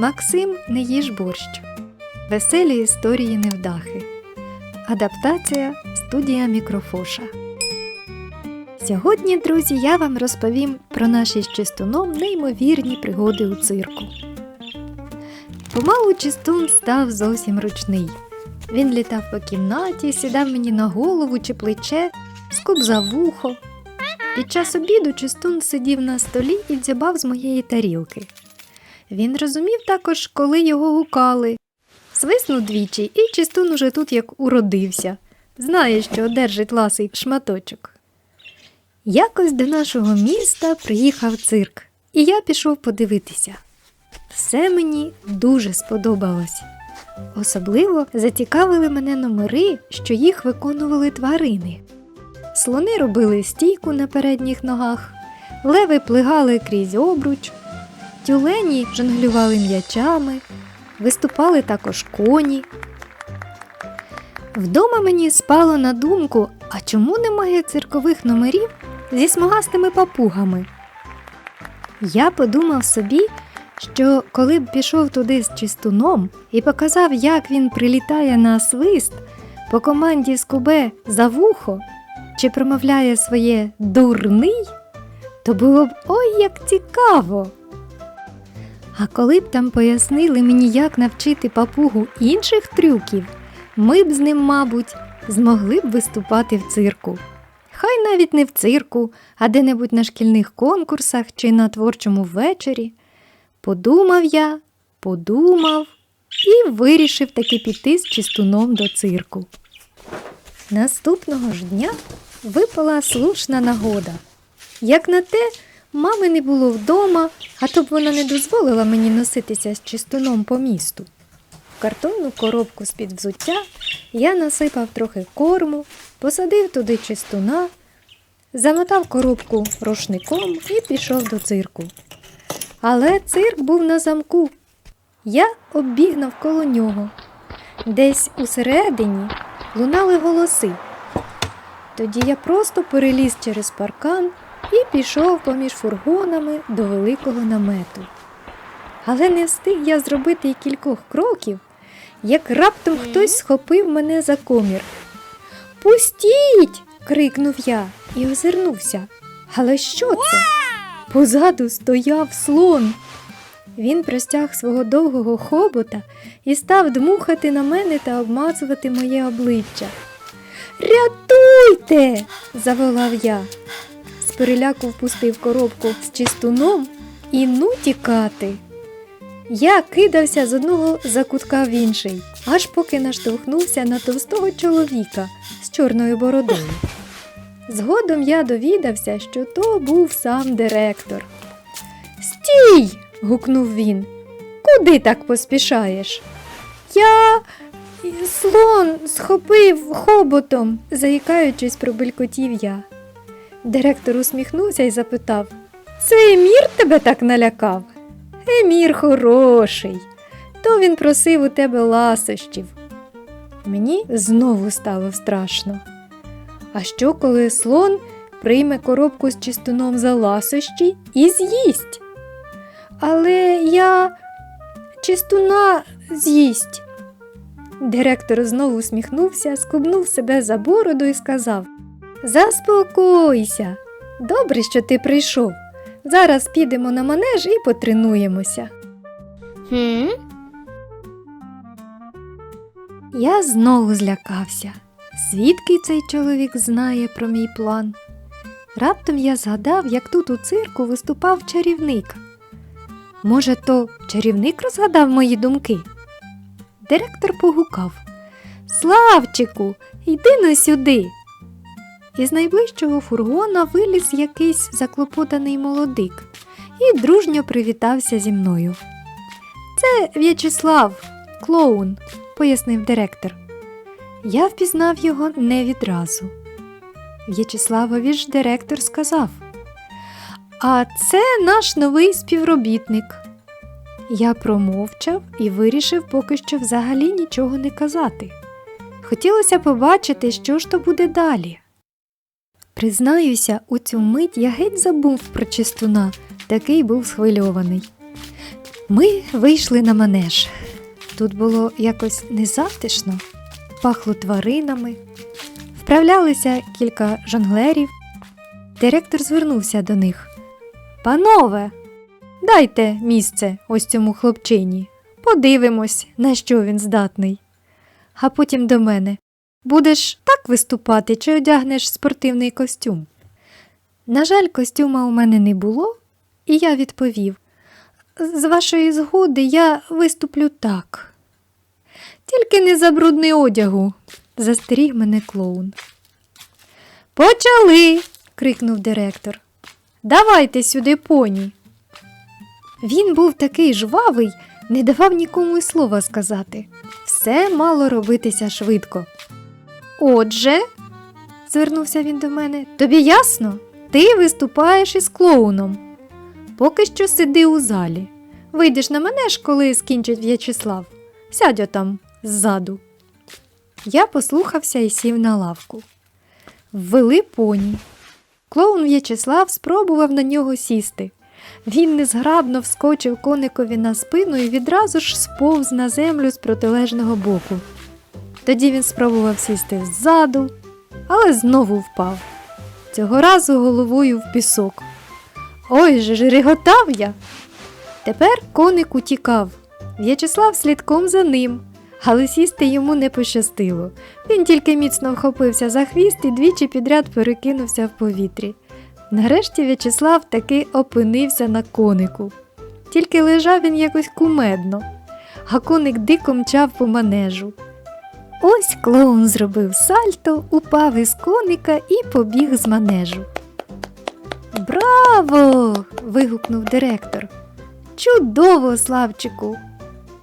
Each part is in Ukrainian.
Максим не їж борщ. Веселі історії невдахи. Адаптація студія Мікрофоша. Сьогодні, друзі, я вам розповім про наші з чистуном неймовірні пригоди у цирку. Помалу чистун став зовсім ручний. Він літав по кімнаті, сідав мені на голову чи плече, скубзав вухо. Під час обіду чистун сидів на столі і дзябав з моєї тарілки. Він розумів також, коли його гукали. Свиснув двічі, і чистун уже тут як уродився. Знає, що одержить ласий шматочок. Якось до нашого міста приїхав цирк, і я пішов подивитися. Все мені дуже сподобалось. Особливо зацікавили мене номери, що їх виконували тварини. Слони робили стійку на передніх ногах, леви плигали крізь обруч, тюлені жонглювали м'ячами, виступали також коні. Вдома мені спало на думку, а чому немає циркових номерів зі смугастими папугами? Я подумав собі, що коли б пішов туди з чистуном і показав, як він прилітає на свист по команді скубе за вухо чи промовляє своє дурний, то було б ой як цікаво. А коли б там пояснили мені, як навчити папугу інших трюків, ми б з ним, мабуть, змогли б виступати в цирку. Хай навіть не в цирку, а де-небудь на шкільних конкурсах чи на творчому вечорі. Подумав я, подумав і вирішив таки піти з чистуном до цирку. Наступного ж дня випала слушна нагода. Як на те, мами не було вдома, а то б вона не дозволила мені носитися з чистуном по місту. В картонну коробку з-під взуття я насипав трохи корму, посадив туди чистуна, замотав коробку рушником і пішов до цирку. Але цирк був на замку. Я оббіг навколо нього. Десь усередині лунали голоси. Тоді я просто переліз через паркан і пішов поміж фургонами до великого намету. Але не встиг я зробити й кількох кроків, як раптом хтось схопив мене за комір. Пустіть. крикнув я і озирнувся. Але що це? Позаду стояв слон. Він простяг свого довгого хобота і став дмухати на мене та обмацувати моє обличчя. Рятуйте. заволав я. Переляку впустив коробку з чистуном і ну тікати. Я кидався з одного закутка в інший, аж поки наштовхнувся на товстого чоловіка з чорною бородою. Згодом я довідався, що то був сам директор. Стій. гукнув він. Куди так поспішаєш? Я слон схопив хоботом, заїкаючись, пробелькотів я. Директор усміхнувся і запитав Це Емір тебе так налякав? Емір хороший. То він просив у тебе ласощів. Мені знову стало страшно. А що, коли слон прийме коробку з чистуном за ласощі і з'їсть? Але я чистуна з'їсть. Директор знову усміхнувся, скубнув себе за бороду і сказав Заспокойся. Добре, що ти прийшов. Зараз підемо на манеж і потренуємося. Хм? Я знову злякався. Звідки цей чоловік знає про мій план? Раптом я згадав, як тут у цирку виступав чарівник. Може, то чарівник розгадав мої думки? Директор погукав Славчику, йди на сюди. Із найближчого фургона виліз якийсь заклопотаний молодик і дружньо привітався зі мною. Це В'ячеслав, клоун, пояснив директор. Я впізнав його не відразу. В'ячеславові ж директор сказав. А це наш новий співробітник. Я промовчав і вирішив поки що взагалі нічого не казати. Хотілося побачити, що ж то буде далі. Признаюся, у цю мить я геть забув про чистуна, такий був схвильований. Ми вийшли на манеж. Тут було якось незатишно, пахло тваринами. Вправлялися кілька жонглерів. Директор звернувся до них. Панове, дайте місце ось цьому хлопчині. Подивимось, на що він здатний. А потім до мене. Будеш так виступати чи одягнеш спортивний костюм? На жаль, костюма у мене не було, і я відповів: з вашої згоди я виступлю так. Тільки не забрудни одягу, застеріг мене клоун. Почали. крикнув директор. Давайте сюди поні. Він був такий жвавий, не давав нікому й слова сказати. Все мало робитися швидко. Отже, звернувся він до мене, тобі ясно? Ти виступаєш із клоуном. Поки що сиди у залі. Вийдеш на мене ж, коли скінчить В'ячеслав. Сядь отам ззаду. Я послухався і сів на лавку. Ввели поні. Клоун В'ячеслав спробував на нього сісти. Він незграбно вскочив коникові на спину і відразу ж сповз на землю з протилежного боку. Тоді він спробував сісти ззаду, але знову впав. Цього разу головою в пісок. Ой же ж реготав я. Тепер коник утікав. В'ячеслав слідком за ним, але сісти йому не пощастило. Він тільки міцно вхопився за хвіст і двічі підряд перекинувся в повітрі. Нарешті В'ячеслав таки опинився на конику. Тільки лежав він якось кумедно, а коник дико мчав по манежу. Ось клоун зробив сальто, упав із коника і побіг з манежу. Браво! вигукнув директор. Чудово, Славчику!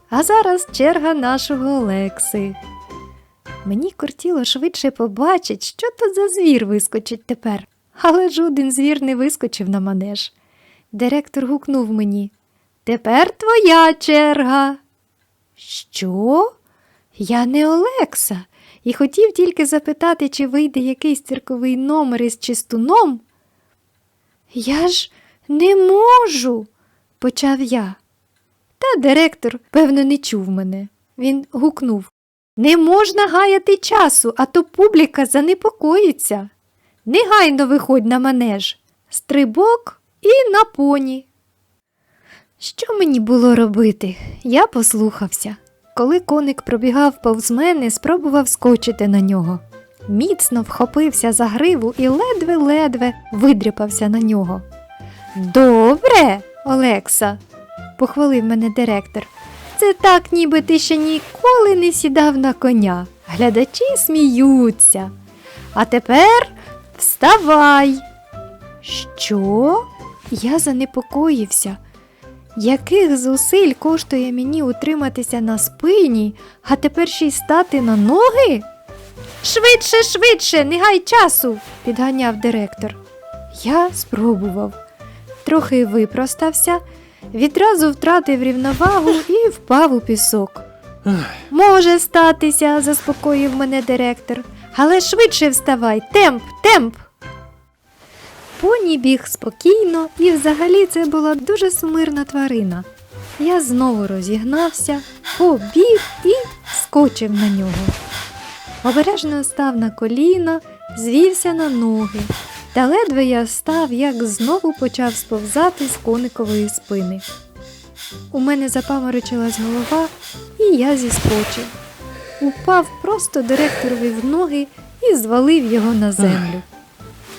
А зараз черга нашого Олекси. Мені кортіло швидше побачить, що то за звір вискочить тепер, але жоден звір не вискочив на манеж. Директор гукнув мені. Тепер твоя черга. Що? Я не Олекса, і хотів тільки запитати, чи вийде якийсь цирковий номер із чистуном. Я ж не можу, почав я. Та директор, певно, не чув мене. Він гукнув Не можна гаяти часу, а то публіка занепокоїться. Негайно виходь на манеж, стрибок і на поні. Що мені було робити? Я послухався. Коли коник пробігав повз мене, спробував скочити на нього. Міцно вхопився за гриву і ледве-ледве видряпався на нього. Добре, Олекса, похвалив мене директор. Це так, ніби ти ще ніколи не сідав на коня. Глядачі сміються. А тепер вставай. Що? Я занепокоївся. Яких зусиль коштує мені утриматися на спині, а тепер ще й стати на ноги? Швидше, швидше, не гай часу, підганяв директор. Я спробував. Трохи випростався, відразу втратив рівновагу і впав у пісок. Може статися, заспокоїв мене директор, але швидше вставай, темп, темп. Поні біг спокійно, і взагалі це була дуже сумирна тварина. Я знову розігнався, побіг і скочив на нього. Обережно став на коліна, звівся на ноги, та ледве я став, як знову почав сповзати з коникової спини. У мене запаморочилась голова, і я зіскочив. Упав просто директорові в ноги і звалив його на землю.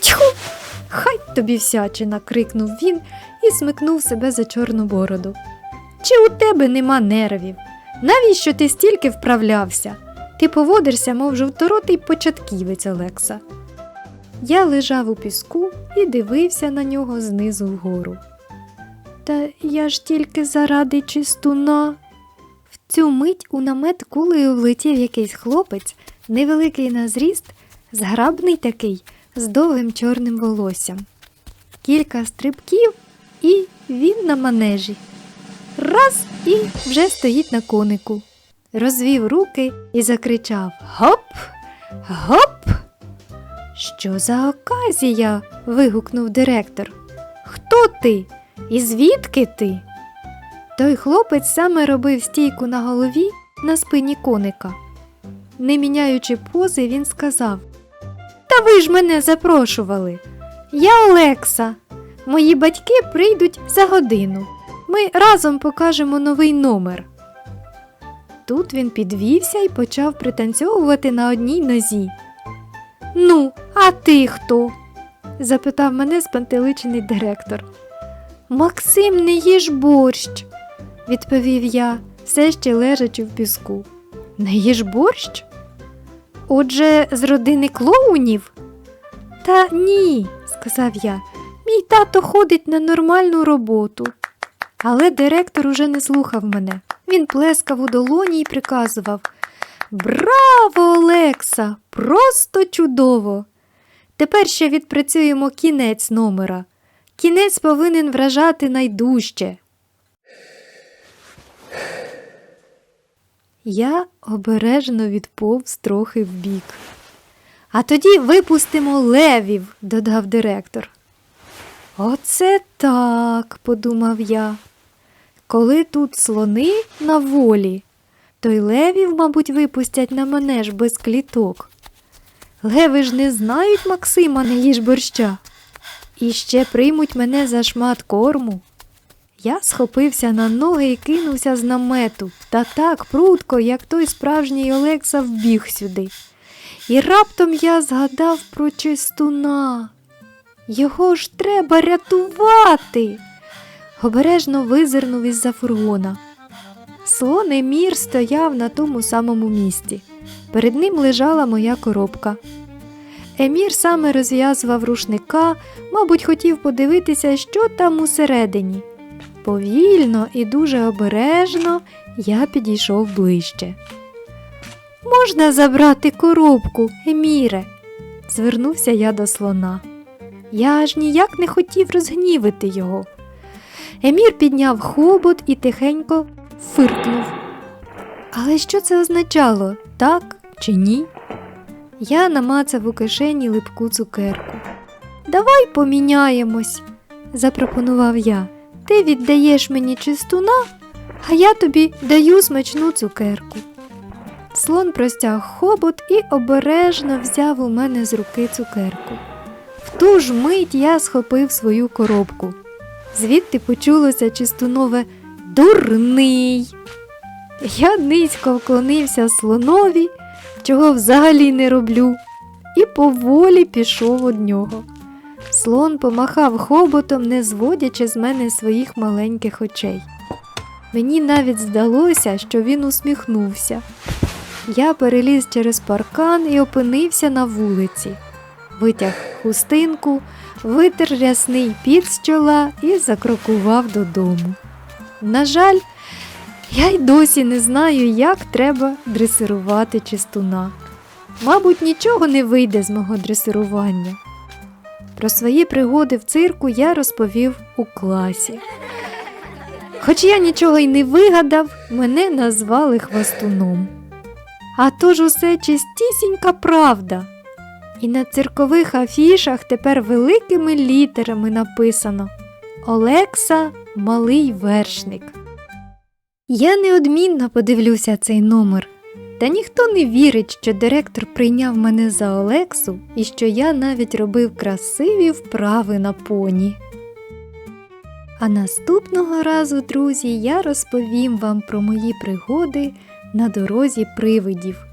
Тьху! Хай тобі всячина. крикнув він і смикнув себе за чорну бороду. Чи у тебе нема нервів? Навіщо ти стільки вправлявся? Ти поводишся, мов жовторотий початківець Олекса. Я лежав у піску і дивився на нього знизу вгору. Та я ж тільки заради чистуна. В цю мить у намет кулею влетів якийсь хлопець, невеликий на зріст, зграбний такий, з довгим чорним волоссям. Кілька стрибків, і він на манежі. Раз і вже стоїть на конику. Розвів руки і закричав Гоп, гоп. Що за оказія? вигукнув директор. Хто ти? І звідки ти? Той хлопець саме робив стійку на голові на спині коника. Не міняючи пози, він сказав: Та ви ж мене запрошували. Я Олекса. Мої батьки прийдуть за годину. Ми разом покажемо новий номер. Тут він підвівся і почав пританцьовувати на одній нозі. Ну, а ти хто? запитав мене спантеличений директор. Максим, не їж борщ, відповів я, все ще лежачи в піску. Не їж борщ? Отже, з родини клоунів? Та ні, сказав я. Мій тато ходить на нормальну роботу. Але директор уже не слухав мене. Він плескав у долоні і приказував Браво, Олекса! Просто чудово! Тепер ще відпрацюємо кінець номера. Кінець повинен вражати найдужче. Я обережно відповз трохи вбік. А тоді випустимо левів, додав директор. Оце так, подумав я. Коли тут слони на волі, то й левів, мабуть, випустять на манеж без кліток. Леви ж не знають Максима не їж борща. І ще приймуть мене за шмат корму. Я схопився на ноги і кинувся з намету, та так прудко, як той справжній Олекса вбіг сюди. І раптом я згадав про чистуна. Його ж треба рятувати. Обережно визирнув із-за фургона. Слон Емір стояв на тому самому місці. Перед ним лежала моя коробка. Емір саме розв'язував рушника, мабуть, хотів подивитися, що там усередині. Повільно і дуже обережно я підійшов ближче. Можна забрати коробку, Еміре? звернувся я до слона. Я аж ніяк не хотів розгнівити його. Емір підняв хобот і тихенько фиркнув. Але що це означало, так чи ні? Я намацав у кишені липку цукерку. Давай поміняємось, запропонував я. Ти віддаєш мені чистуна, а я тобі даю смачну цукерку. Слон простяг хобот і обережно взяв у мене з руки цукерку. В ту ж мить я схопив свою коробку. Звідти почулося чистунове дурний. Я низько вклонився слонові, чого взагалі не роблю, і поволі пішов од нього. Слон помахав хоботом, не зводячи з мене своїх маленьких очей. Мені навіть здалося, що він усміхнувся. Я переліз через паркан і опинився на вулиці. Витяг хустинку, витер рясний під з чола і закрокував додому. На жаль, я й досі не знаю, як треба дресирувати чистуна. Мабуть, нічого не вийде з мого дресирування. Про свої пригоди в цирку я розповів у класі. Хоч я нічого й не вигадав, мене назвали хвостуном. А то ж усе чистісінька правда. І на циркових афішах тепер великими літерами написано Олекса малий вершник. Я неодмінно подивлюся цей номер, та ніхто не вірить, що директор прийняв мене за Олексу і що я навіть робив красиві вправи на поні. А наступного разу, друзі, я розповім вам про мої пригоди на дорозі привидів.